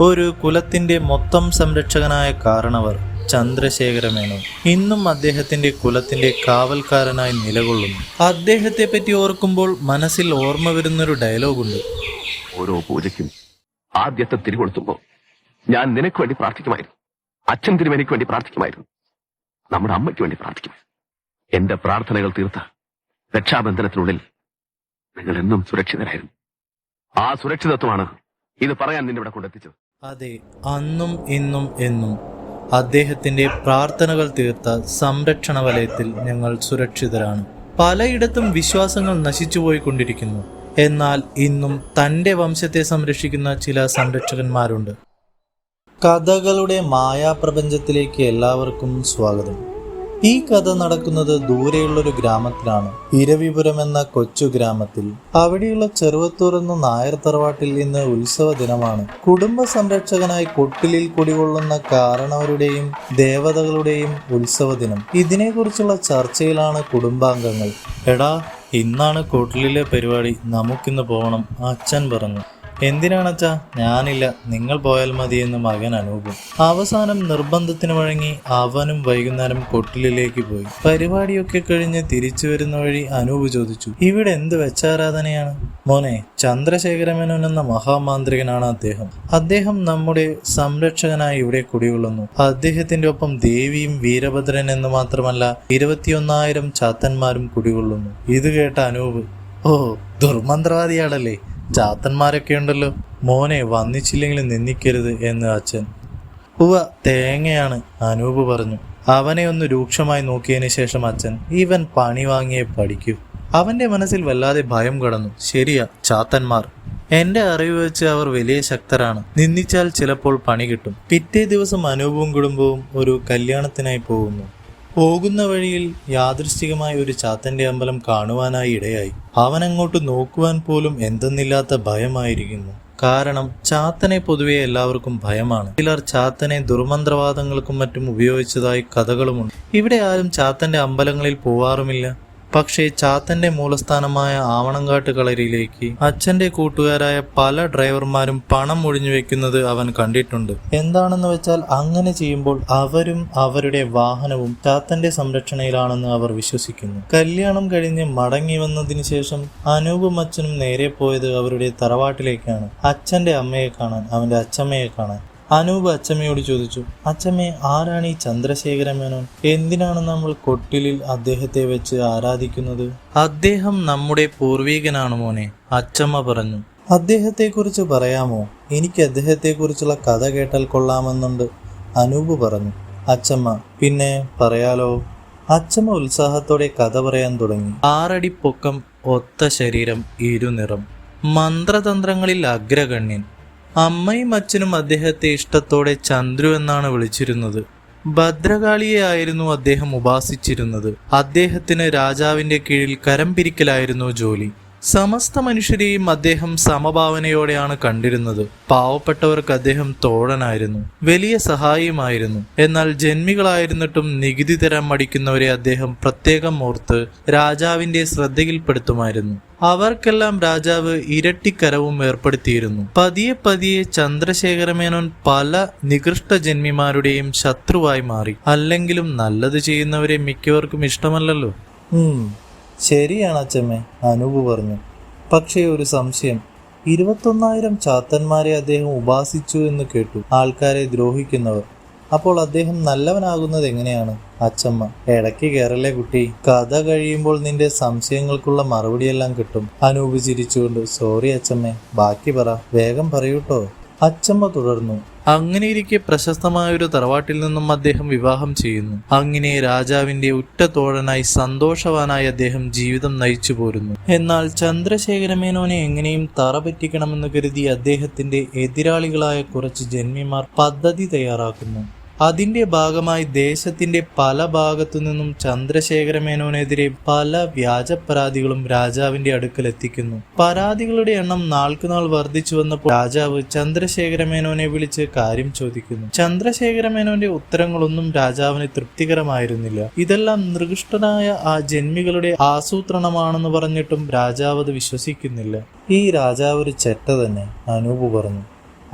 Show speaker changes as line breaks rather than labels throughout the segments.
ഒരു കുലത്തിന്റെ മൊത്തം സംരക്ഷകനായ കാരണവർ ചന്ദ്രശേഖര മേനോൻ ഇന്നും അദ്ദേഹത്തിന്റെ കുലത്തിന്റെ കാവൽക്കാരനായി നിലകൊള്ളുന്നു. അദ്ദേഹത്തെ പറ്റി ഓർക്കുമ്പോൾ മനസ്സിൽ ഓർമ്മ വരുന്നൊരു ഡയലോഗുണ്ട്.
ഓരോ പൂജയ്ക്കും ആദ്യത്തെ തിരികൊളുത്തുമ്പോൾ ഞാൻ നിനക്ക് വേണ്ടി പ്രാർത്ഥിക്കുമായിരുന്നു. അച്ഛൻ തിരുമേനിക്ക് വേണ്ടി പ്രാർത്ഥിക്കുമായിരുന്നു. നമ്മുടെ അമ്മയ്ക്ക് വേണ്ടി പ്രാർത്ഥിക്കുമായിരുന്നു എന്റെ പ്രാർത്ഥനകൾ തീർത്ത രക്ഷാബന്ധനത്തിനുള്ളിൽ നിങ്ങൾ എന്നും സുരക്ഷിതരായിരുന്നു. ആ സുരക്ഷിതത്വമാണ് ഇത് പറയാൻ നിന്നിവിടെ കൊണ്ടെത്തിച്ചത്.
അതെ അന്നും ഇന്നും എന്നും. അദ്ദേഹത്തിന്റെ പ്രാർത്ഥനകൾ തീർത്ത സംരക്ഷണ വലയത്തിൽ ഞങ്ങൾ സുരക്ഷിതരാണ്. പലയിടത്തും വിശ്വാസങ്ങൾ നശിച്ചുപോയിക്കൊണ്ടിരിക്കുന്നു എന്നാൽ ഇന്നും തന്റെ വംശത്തെ സംരക്ഷിക്കുന്ന ചില സംരക്ഷകന്മാരുണ്ട്. കഥകളുടെ മായാപ്രപഞ്ചത്തിലേക്ക് എല്ലാവർക്കും സ്വാഗതം. ഈ കഥ നടക്കുന്നത് ദൂരെയുള്ളൊരു ഗ്രാമത്തിലാണ്. ഇരവിപുരം എന്ന കൊച്ചു ഗ്രാമത്തിൽ. അവിടെയുള്ള ചെറുവത്തൂർ എന്ന നായർ തറവാട്ടിൽ ഇന്ന് ഉത്സവ ദിനമാണ്. കുടുംബ സംരക്ഷകനായി കൊട്ടിലിൽ കുടികൊള്ളുന്ന കാരണവരുടെയും ദേവതകളുടെയും ഉത്സവ ദിനം. ഇതിനെക്കുറിച്ചുള്ള ചർച്ചയിലാണ് കുടുംബാംഗങ്ങൾ. എടാ ഇന്നാണ് കൊട്ടിലിലെ പരിപാടി. നമുക്കിന്ന് പോകണം അച്ഛൻ പറഞ്ഞു. എന്തിനാണച്ചാ? ഞാനില്ല. നിങ്ങൾ പോയാൽ മതിയെന്ന് മകൻ അനൂപും. അവസാനം നിർബന്ധത്തിന് വഴങ്ങി അവനും വൈകുന്നേരം കൊട്ടിലിലേക്ക് പോയി. പരിപാടിയൊക്കെ കഴിഞ്ഞ് തിരിച്ചു വരുന്ന വഴി അനൂപ് ചോദിച്ചു ഇവിടെ എന്ത് വെച്ചാരാധനയാണ്? മോനെ ചന്ദ്രശേഖരമേനോൻ എന്ന മഹാമാന്ത്രികനാണ് അദ്ദേഹം. അദ്ദേഹം നമ്മുടെ സംരക്ഷകനായി ഇവിടെ കുടികൊള്ളുന്നു. അദ്ദേഹത്തിന്റെ ഒപ്പം ദേവിയും വീരഭദ്രൻ എന്ന് മാത്രമല്ല ഇരുപത്തിയൊന്നായിരം ചാത്തന്മാരും കുടികൊള്ളുന്നു. ഇത് കേട്ട അനൂപ് ഓ ദുർമന്ത്രവാദിയാണല്ലേ? ചാത്തന്മാരൊക്കെ ഉണ്ടല്ലോ. മോനെ വന്നിച്ചില്ലെങ്കിൽ നിന്ദിക്കരുത് എന്ന് അച്ഛൻ. ഉവ തേങ്ങയാണ് അനൂപ് പറഞ്ഞു. അവനെ ഒന്ന് രൂക്ഷമായി നോക്കിയതിന് ശേഷം അച്ഛൻ ഇവൻ പണി വാങ്ങിയെ പഠിക്കൂ. അവന്റെ മനസ്സിൽ വല്ലാതെ ഭയം കടന്നു. ശരിയാ ചാത്തന്മാർ. എന്റെ അറിവ് വെച്ച് അവർ വലിയ ശക്തരാണ്. നിന്ദിച്ചാൽ ചിലപ്പോൾ പണി കിട്ടും. പിറ്റേ ദിവസം അനൂപും കുടുംബവും ഒരു കല്യാണത്തിനായി പോകുന്നു. പോകുന്ന വഴിയിൽ യാദൃശ്ചികമായ ഒരു ചാത്തന്റെ അമ്പലം കാണുവാനായി ഇടയായി. അവൻ അങ്ങോട്ട് നോക്കുവാൻ പോലും എന്തെന്നില്ലാത്ത ഭയമായിരിക്കുന്നു. കാരണം ചാത്തനെ പൊതുവെ എല്ലാവർക്കും ഭയമാണ്. ചിലർ ചാത്തനെ ദുർമന്ത്രവാദങ്ങൾക്കും മറ്റും ഉപയോഗിച്ചതായി കഥകളുമുണ്ട്. ഇവിടെ ആരും ചാത്തന്റെ അമ്പലങ്ങളിൽ പോവാറുമില്ല. പക്ഷേ ചാത്തന്റെ മൂലസ്ഥാനമായ ആവണങ്കാട്ട് കളരിയിലേക്ക് അച്ഛന്റെ കൂട്ടുകാരായ പല ഡ്രൈവർമാരും പണം ഒഴിഞ്ഞു വെക്കുന്നത് അവൻ കണ്ടിട്ടുണ്ട്. എന്താണെന്ന് വെച്ചാൽ അങ്ങനെ ചെയ്യുമ്പോൾ അവരും അവരുടെ വാഹനവും ചാത്തന്റെ സംരക്ഷണയിലാണെന്ന് അവർ വിശ്വസിക്കുന്നു. കല്യാണം കഴിഞ്ഞ് മടങ്ങി വന്നതിന് ശേഷം അനൂപും അച്ഛനും നേരെ പോയത് അവരുടെ തറവാട്ടിലേക്കാണ്. അച്ഛന്റെ അമ്മയെ കാണാൻ അവന്റെ അച്ഛമ്മയെ കാണാൻ. അനൂപ് അച്ചമ്മയോട് ചോദിച്ചു അച്ചമ്മേ ആരാണ് ഈ ചന്ദ്രശേഖര മേനോൻ? എന്തിനാണ് നമ്മൾ കൊട്ടിലിൽ അദ്ദേഹത്തെ വെച്ച് ആരാധിക്കുന്നത്? അദ്ദേഹം നമ്മുടെ പൂർവീകനാണ് മോനെ അച്ചമ്മ പറഞ്ഞു. അദ്ദേഹത്തെക്കുറിച്ച് പറയാമോ? എനിക്ക് അദ്ദേഹത്തെക്കുറിച്ചുള്ള കഥ കേട്ടാൽ കൊള്ളാമെന്നുണ്ട് അനൂപ് പറഞ്ഞു. അച്ചമ്മ പിന്നെ പറയാലോ? അച്ചമ്മ ഉത്സാഹത്തോടെ കഥ പറയാൻ തുടങ്ങി. ആറടി പൊക്കം ഒത്ത ശരീരം ഇരുനിറം. മന്ത്രതന്ത്രങ്ങളിൽ അഗ്രഗണ്യൻ. അമ്മയും അച്ഛനും അദ്ദേഹത്തെ ഇഷ്ടത്തോടെ ചന്ദ്രു എന്നാണ് വിളിച്ചിരുന്നത്. ഭദ്രകാളിയെ ആയിരുന്നു അദ്ദേഹം ഉപാസിച്ചിരുന്നത്. അദ്ദേഹത്തിന് രാജാവിന്റെ കീഴിൽ കരം പിരിക്കലായിരുന്നു ജോലി. സമസ്ത മനുഷ്യരെയും അദ്ദേഹം സമഭാവനയോടെയാണ് കണ്ടിരുന്നത്. പാവപ്പെട്ടവർക്ക് അദ്ദേഹം തോഴനായിരുന്നു വലിയ സഹായിയുമായിരുന്നു. എന്നാൽ ജന്മികളായിരുന്നിട്ടും നികുതി തരം മടിക്കുന്നവരെ അദ്ദേഹം പ്രത്യേകം ഓർത്ത് രാജാവിന്റെ ശ്രദ്ധയിൽപ്പെടുത്തുമായിരുന്നു. അവർക്കെല്ലാം രാജാവ് ഇരട്ടിക്കരവും ഏർപ്പെടുത്തിയിരുന്നു. പതിയെ പതിയെ ചന്ദ്രശേഖരമേനോൻ പല നികൃഷ്ട ജന്മിമാരുടെയും ശത്രുവായി മാറി. അല്ലെങ്കിലും നല്ലത് ചെയ്യുന്നവരെ മിക്കവർക്കും ഇഷ്ടമല്ലല്ലോ. ശരിയാണ് അച്ഛമ്മേ അനൂപ് പറഞ്ഞു. പക്ഷേ ഒരു സംശയം. ഇരുപത്തൊന്നായിരം ചാത്തന്മാരെ അദ്ദേഹം ഉപാസിച്ചു എന്ന് കേട്ടു. ആൾക്കാരെ ദ്രോഹിക്കുന്നവർ. അപ്പോൾ അദ്ദേഹം നല്ലവനാകുന്നത് എങ്ങനെയാണ്? അച്ചമ്മ ഇടയ്ക്ക് കയറല്ലേ കുട്ടി? കഥ കഴിയുമ്പോൾ നിന്റെ സംശയങ്ങൾക്കുള്ള മറുപടിയെല്ലാം കിട്ടും. അനൂപ് ചിരിച്ചുകൊണ്ട് സോറി അച്ചമ്മേ ബാക്കി പറ. വേഗം പറയൂട്ടോ? അച്ചമ്മ തുടർന്നു. അങ്ങനെയിരിക്കെ പ്രശസ്തമായ ഒരു തറവാട്ടിൽ നിന്നും അദ്ദേഹം വിവാഹം ചെയ്യുന്നു. അങ്ങനെ രാജാവിന്റെ ഉറ്റ തോഴനായി സന്തോഷവാനായി അദ്ദേഹം ജീവിതം നയിച്ചു പോരുന്നു. എന്നാൽ ചന്ദ്രശേഖരമേനോനെ എങ്ങനെയും തറ പറ്റിക്കണമെന്ന് കരുതി അദ്ദേഹത്തിന്റെ എതിരാളികളായ കുറച്ച് ജന്മിമാർ പദ്ധതി തയ്യാറാക്കുന്നു. അതിന്റെ ഭാഗമായി ദേശത്തിന്റെ പല ഭാഗത്തു നിന്നും ചന്ദ്രശേഖരമേനോനെതിരെ പല വ്യാജ പരാതികളും രാജാവിന്റെ അടുക്കൽ എത്തിക്കുന്നു. പരാതികളുടെ എണ്ണം നാൾക്കുനാൾ വർദ്ധിച്ചു വന്നപ്പോൾ രാജാവ് ചന്ദ്രശേഖരമേനോനെ വിളിച്ച് കാര്യം ചോദിക്കുന്നു. ചന്ദ്രശേഖരമേനോന്റെ ഉത്തരങ്ങളൊന്നും രാജാവിന് തൃപ്തികരമായിരുന്നില്ല. ഇതെല്ലാം നികൃഷ്ടനായ ആ ജന്മികളുടെ ആസൂത്രണമാണെന്ന് പറഞ്ഞിട്ടും രാജാവ് അത് വിശ്വസിക്കുന്നില്ല. ഈ രാജാവ് ഒരു ചെറ്റ തന്നെ. അനൂപ് പറഞ്ഞു.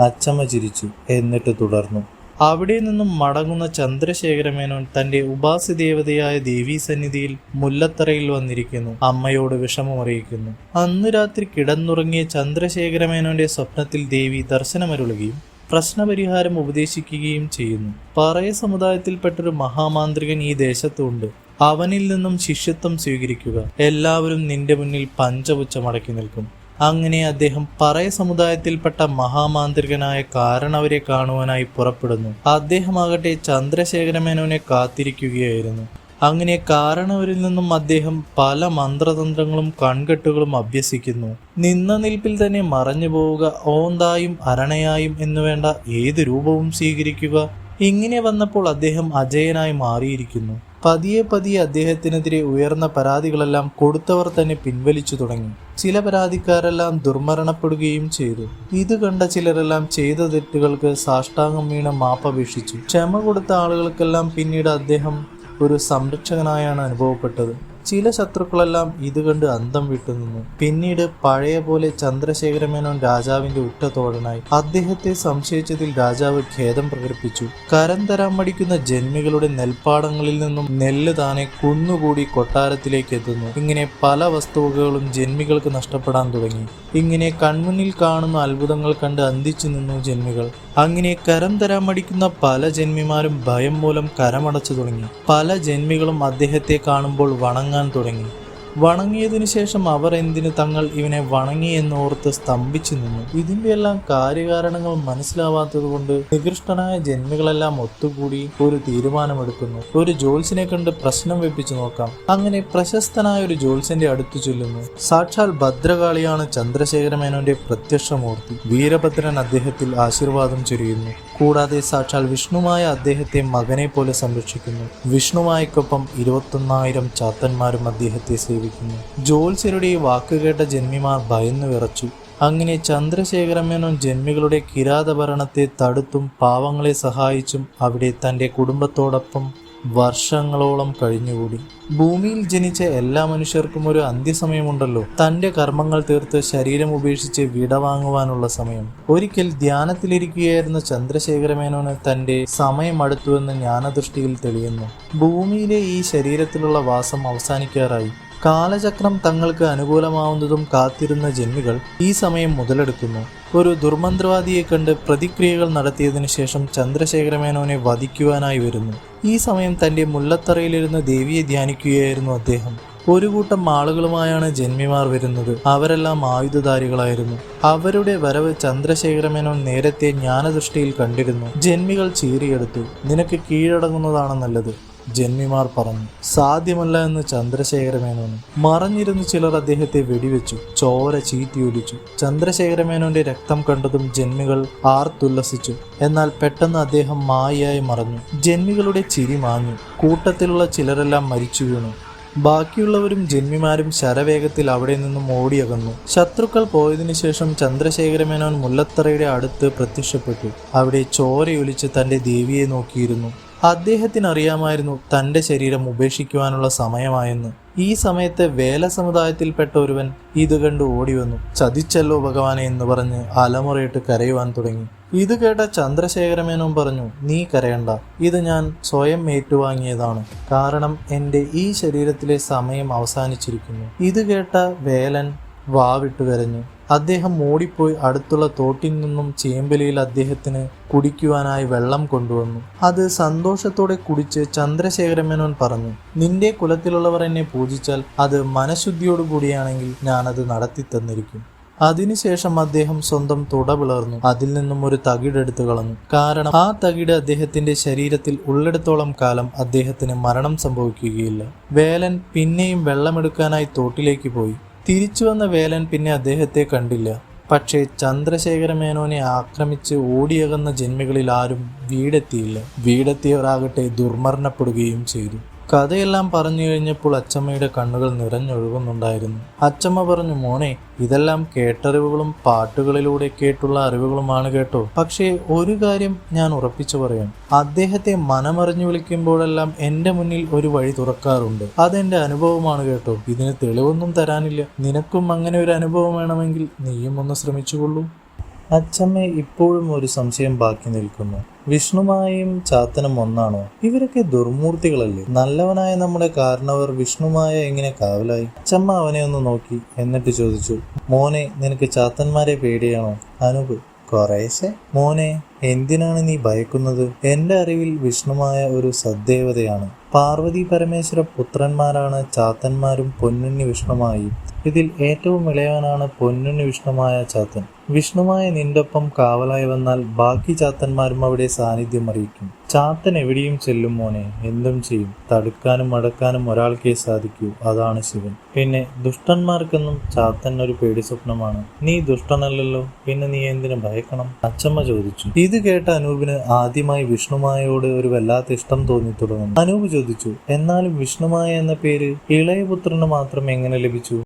അച്ചമ്മ ചിരിച്ചു. എന്നിട്ട് തുടർന്നു. അവിടെ നിന്നും മടങ്ങുന്ന ചന്ദ്രശേഖരമേനോൻ തന്റെ ഉപാസ്യദേവതയായ ദേവീ സന്നിധിയിൽ മുല്ലത്തറയിൽ വന്നിരിക്കുന്നു. അമ്മയോട് വിഷമമറിയിക്കുന്നു അന്ന് രാത്രി കിടന്നുറങ്ങിയ ചന്ദ്രശേഖരമേനോന്റെ സ്വപ്നത്തിൽ ദേവി ദർശനമരുളുകയും പ്രശ്നപരിഹാരം ഉപദേശിക്കുകയും ചെയ്യുന്നു. പറയ സമുദായത്തിൽപ്പെട്ടൊരു മഹാമാന്ത്രികൻ ഈ ദേശത്തുണ്ട്. അവനിൽ നിന്നും ശിഷ്യത്വം സ്വീകരിക്കുക. എല്ലാവരും നിന്റെ മുന്നിൽ പഞ്ചപുച്ച മടക്കി നിൽക്കും. അങ്ങനെ അദ്ദേഹം പറയ സമുദായത്തിൽപ്പെട്ട മഹാമാന്ത്രികനായ കാരണവരെ കാണുവാനായി പുറപ്പെടുന്നു. അദ്ദേഹമാകട്ടെ ചന്ദ്രശേഖരമേനോനെ കാത്തിരിക്കുകയായിരുന്നു. അങ്ങനെ കാരണവരിൽ നിന്നും അദ്ദേഹം പല മന്ത്രതന്ത്രങ്ങളും കൺകെട്ടുകളും അഭ്യസിക്കുന്നു. നിന്ന നിൽപ്പിൽ തന്നെ മറഞ്ഞു പോവുക ഓന്തായും അരണയായും എന്നുവേണ്ട ഏത് രൂപവും സ്വീകരിക്കുക ഇങ്ങനെ വന്നപ്പോൾ അദ്ദേഹം അജയനായി മാറിയിരിക്കുന്നു. പതിയെ പതിയെ അദ്ദേഹത്തിനെതിരെ ഉയർന്ന പരാതികളെല്ലാം കൊടുത്തവർ തന്നെ പിൻവലിച്ചു തുടങ്ങി. ചില പരാതിക്കാരെല്ലാം ദുർമരണപ്പെടുകയും ചെയ്തു. ഇത് കണ്ട ചിലരെല്ലാം ചെയ്ത തെറ്റുകൾക്ക് സാഷ്ടാംഗം വീണ് മാപ്പപേക്ഷിച്ചു ക്ഷമ കൊടുത്ത ആളുകൾക്കെല്ലാം പിന്നീട് അദ്ദേഹം ഒരു സംരക്ഷകനായാണ് അനുഭവപ്പെട്ടത്. ചില ശത്രുക്കളെല്ലാം ഇത് കണ്ട് അന്തം വിട്ടുനിന്നു പിന്നീട് പഴയ പോലെ ചന്ദ്രശേഖരമേനോൻ രാജാവിന്റെ ഉറ്റതോടനായി അദ്ദേഹത്തെ സംശയിച്ചതിൽ രാജാവ് ഖേദം പ്രകടിപ്പിച്ചു. കരം തരാൻ മടിക്കുന്ന ജന്മികളുടെ നെൽപ്പാടങ്ങളിൽ നിന്നും നെല്ല് താനെ കുന്നുകൂടി കൊട്ടാരത്തിലേക്ക് എത്തുന്നു. ഇങ്ങനെ പല വസ്തുവകകളും ജന്മികൾക്ക് നഷ്ടപ്പെടാൻ തുടങ്ങി. ഇങ്ങനെ കൺമുന്നിൽ കാണുന്ന അത്ഭുതങ്ങൾ കണ്ട് അന്തിച്ചു നിന്നു ജന്മികൾ. അങ്ങനെ കരം തരാൻ മടിക്കുന്ന പല ജന്മിമാരും ഭയം മൂലം കരമടച്ചു തുടങ്ങി. പല ജന്മികളും അദ്ദേഹത്തെ കാണുമ്പോൾ വണങ്ങാൻ തുടങ്ങി. വണങ്ങിയതിനു ശേഷം അവർ എന്തിനു തങ്ങൾ ഇവനെ വണങ്ങി എന്നോർത്ത് സ്തംഭിച്ചു നിന്നു. ഇതിന്റെ എല്ലാം കാര്യകാരണങ്ങൾ മനസ്സിലാവാത്തതുകൊണ്ട് നികൃഷ്ടനായ ജന്മികളെല്ലാം ഒത്തുകൂടി ഒരു തീരുമാനമെടുക്കുന്നു. ഒരു ജോൽസിനെ കണ്ട് പ്രശ്നം വെപ്പിച്ചു നോക്കാം. അങ്ങനെ പ്രശസ്തനായ ഒരു ജോൽസിന്റെ അടുത്തു ചൊല്ലുന്നു. സാക്ഷാൽ ഭദ്രകാളിയാണ് ചന്ദ്രശേഖരമേനോന്റെ പ്രത്യക്ഷമൂർത്തി. വീരഭദ്രൻ അദ്ദേഹത്തിൽ ആശീർവാദം ചൊരിയുന്നു. കൂടാതെ സാക്ഷാൽ വിഷ്ണുമായ അദ്ദേഹത്തെ മകനെ പോലെ സംരക്ഷിക്കുന്നു. വിഷ്ണുമായ്ക്കൊപ്പം ഇരുപത്തൊന്നായിരം ചാത്തന്മാരും അദ്ദേഹത്തെ സേവിക്കുന്നു. ജോത്സ്യരുടെ ഈ വാക്കുകേട്ട ജന്മിമാർ ഭയന്നു വിറച്ചു. അങ്ങനെ ചന്ദ്രശേഖരമേനോൻ ജന്മികളുടെ കിരാതഭരണത്തെ തടുത്തും പാവങ്ങളെ സഹായിച്ചും അവിടെ തന്റെ കുടുംബത്തോടൊപ്പം വർഷങ്ങളോളം കഴിഞ്ഞുകൂടി. ഭൂമിയിൽ ജനിച്ച എല്ലാ മനുഷ്യർക്കും ഒരു അന്ത്യസമയമുണ്ടല്ലോ. തന്റെ കർമ്മങ്ങൾ തീർത്ത് ശരീരം ഉപേക്ഷിച്ച് വിടവാങ്ങുവാനുള്ള സമയം. ഒരിക്കൽ ധ്യാനത്തിലിരിക്കുകയായിരുന്ന ചന്ദ്രശേഖരമേനോന് തന്റെ സമയം അടുത്തുവെന്ന് ജ്ഞാനദൃഷ്ടിയിൽ തെളിയുന്നു. ഭൂമിയിലെ ഈ ശരീരത്തിലുള്ള വാസം അവസാനിക്കാറായി. കാലചക്രം തങ്ങൾക്ക് അനുകൂലമാവുന്നതും കാത്തിരുന്ന ജന്മികൾ ഈ സമയം മുതലെടുക്കുന്നു. ഒരു ദുർമന്ത്രവാദിയെ കണ്ട് പ്രതിക്രിയകൾ നടത്തിയതിനു ശേഷം ചന്ദ്രശേഖരമേനോനെ വധിക്കുവാനായി വരുന്നു. ഈ സമയം തന്റെ മുല്ലത്തറയിലിരുന്ന് ദേവിയെ ധ്യാനിക്കുകയായിരുന്നു അദ്ദേഹം. ഒരു കൂട്ടം ആളുകളുമായാണ് ജന്മിമാർ വരുന്നത്. അവരെല്ലാം ആയുധധാരികളായിരുന്നു. അവരുടെ വരവ് ചന്ദ്രശേഖരമേനോൻ നേരത്തെ ജ്ഞാനദൃഷ്ടിയിൽ കണ്ടിരുന്നു. ജന്മികൾ ചീറിയെടുത്തു. നിനക്ക് കീഴടങ്ങുന്നതാണ് നല്ലത്. ജന്മിമാർ പറഞ്ഞു സാധ്യമല്ല എന്ന് ചന്ദ്രശേഖരമേനോന്. മറഞ്ഞിരുന്ന് ചിലർ അദ്ദേഹത്തെ വെടിവെച്ചു ചോര ചീറ്റിയൊലിച്ചു. ചന്ദ്രശേഖരമേനോന്റെ രക്തം കണ്ടതും ജന്മികൾ ആർത്തുല്ലസിച്ചു. എന്നാൽ പെട്ടെന്ന് അദ്ദേഹം മായയായി മറഞ്ഞു. ജന്മികളുടെ ചിരി മാഞ്ഞു. കൂട്ടത്തിലുള്ള ചിലരെല്ലാം മരിച്ചു വീണു. ബാക്കിയുള്ളവരും ജന്മിമാരും ശരവേഗത്തിൽ അവിടെ നിന്നും ഓടിയകന്നു. ശത്രുക്കൾ പോയതിനു ശേഷം ചന്ദ്രശേഖരമേനോൻ മുല്ലത്തറയുടെ അടുത്ത് പ്രത്യക്ഷപ്പെട്ടു. അവിടെ ചോരയൊലിച്ച് തന്റെ ദേവിയെ നോക്കിയിരുന്നു. അദ്ദേഹത്തിന് അറിയാമായിരുന്നു തന്റെ ശരീരം ഉപേക്ഷിക്കുവാനുള്ള സമയമായെന്ന്. ഈ സമയത്ത് വേല സമുദായത്തിൽപ്പെട്ട ഒരുവൻ ഇത് കണ്ട് ഓടി വന്നു ചതിച്ചല്ലോ ഭഗവാനെ എന്ന് പറഞ്ഞ് അലമുറയിട്ട് കരയുവാൻ തുടങ്ങി. ഇത് കേട്ട ചന്ദ്രശേഖരമേനോൻ പറഞ്ഞു നീ കരയണ്ട. ഇത് ഞാൻ സ്വയം ഏറ്റുവാങ്ങിയതാണ്. കാരണം എന്റെ ഈ ശരീരത്തിലെ സമയം അവസാനിച്ചിരിക്കുന്നു. ഇത് കേട്ട വേലൻ വാവിട്ട് കരഞ്ഞു അദ്ദേഹം ഓടിപ്പോയി അടുത്തുള്ള തോട്ടിൽ നിന്നും ചേമ്പലിയിൽ അദ്ദേഹത്തിന് കുടിക്കുവാനായി വെള്ളം കൊണ്ടുവന്നു. അത് സന്തോഷത്തോടെ കുടിച്ച് ചന്ദ്രശേഖരമേനോൻ പറഞ്ഞു നിന്റെ കുലത്തിലുള്ളവർ എന്നെ പൂജിച്ചാൽ അത് മനഃശുദ്ധിയോടുകൂടിയാണെങ്കിൽ ഞാനത് നടത്തി തന്നിരിക്കും. അതിനുശേഷം അദ്ദേഹം സ്വന്തം തുട പിളർന്നു. അതിൽ നിന്നും ഒരു തകിടെടുത്തു കളഞ്ഞു. കാരണം ആ തകിട് അദ്ദേഹത്തിന്റെ ശരീരത്തിൽ ഉള്ളിടത്തോളം കാലം അദ്ദേഹത്തിന് മരണം സംഭവിക്കുകയില്ല. വേലൻ പിന്നെയും വെള്ളമെടുക്കാനായി തോട്ടിലേക്ക് പോയി. തിരിച്ചു വന്ന വേലൻ പിന്നെ അദ്ദേഹത്തെ കണ്ടില്ല. പക്ഷേ ചന്ദ്രശേഖര മേനോനെ ആക്രമിച്ച് ഓടിയകന്ന ജന്മികളിൽ ആരും വീടെത്തിയില്ല. വീടെത്തിയവരാകട്ടെ ദുർമരണപ്പെടുകയും ചെയ്തു. കഥയെല്ലാം പറഞ്ഞു കഴിഞ്ഞപ്പോൾ അച്ചമ്മയുടെ കണ്ണുകൾ നിറഞ്ഞൊഴുകുന്നുണ്ടായിരുന്നു. അച്ചമ്മ പറഞ്ഞു മോനെ ഇതെല്ലാം കേട്ടറിവുകളും പാട്ടുകളിലൂടെ കേട്ടുള്ള അറിവുകളുമാണ് കേട്ടോ. പക്ഷേ ഒരു കാര്യം ഞാൻ ഉറപ്പിച്ചു പറയാം. അദ്ദേഹത്തെ മനമറിഞ്ഞു വിളിക്കുമ്പോഴെല്ലാം എന്റെ മുന്നിൽ ഒരു വഴി തുറക്കാറുണ്ട്. അതെന്റെ അനുഭവമാണ് കേട്ടോ. ഇതിന് തെളിവൊന്നും തരാനില്ല. നിനക്കും അങ്ങനെ ഒരു അനുഭവം വേണമെങ്കിൽ നീയും ഒന്ന് ശ്രമിച്ചുകൊള്ളൂ. അച്ചമ്മ ഇപ്പോഴും ഒരു സംശയം ബാക്കി നിൽക്കുന്നു. വിഷ്ണുമായും ചാത്തനും ഒന്നാണോ? ഇവരൊക്കെ ദുർമൂർത്തികളല്ലേ? നല്ലവനായ നമ്മുടെ കാരണവർ വിഷ്ണുമായ എങ്ങനെ കാവലായി? അച്ചമ്മ അവനെ ഒന്ന് നോക്കി എന്നിട്ട് ചോദിച്ചു മോനെ നിനക്ക് ചാത്തന്മാരെ പേടിയാണോ? അനൂപ് കുറേശ്ശെ. മോനെ എന്തിനാണ് നീ ഭയക്കുന്നത്? എന്റെ അറിവിൽ വിഷ്ണുമായ ഒരു സദ്ദേവതയാണ്. പാർവതി പരമേശ്വര പുത്രന്മാരാണ് ചാത്തന്മാരും പൊന്നുണ്ണി വിഷ്ണുമായി. ഇതിൽ ഏറ്റവും ഇളയവനാണ് പൊന്നുണ്ണി വിഷ്ണുമായ ചാത്തൻ. വിഷ്ണുമായ നിന്റൊപ്പം കാവലായി വന്നാൽ ബാക്കി ചാത്തന്മാരും അവിടെ സാന്നിധ്യം അറിയിക്കും. ചാത്തൻ എവിടെയും ചെല്ലും മോനെ എന്തും ചെയ്യും. തടുക്കാനും മടക്കാനും ഒരാൾക്കേ സാധിക്കൂ. അതാണ് ശിവൻ. പിന്നെ ദുഷ്ടന്മാർക്കെന്നും ചാത്തൻ ഒരു പേടി സ്വപ്നമാണ്. നീ ദുഷ്ടനല്ലല്ലോ. പിന്നെ നീ എന്തിനു ഭയക്കണം? അച്ചമ്മ ചോദിച്ചു. ഇത് കേട്ട അനൂപിന് ആദ്യമായി വിഷ്ണുമായോട് ഒരു വല്ലാത്ത ഇഷ്ടം തോന്നി തുടങ്ങുന്നു. അനൂപ് ചോദിച്ചു എന്നാലും വിഷ്ണുമായ എന്ന പേര് ഇളയപുത്രന് മാത്രം എങ്ങനെ ലഭിച്ചു?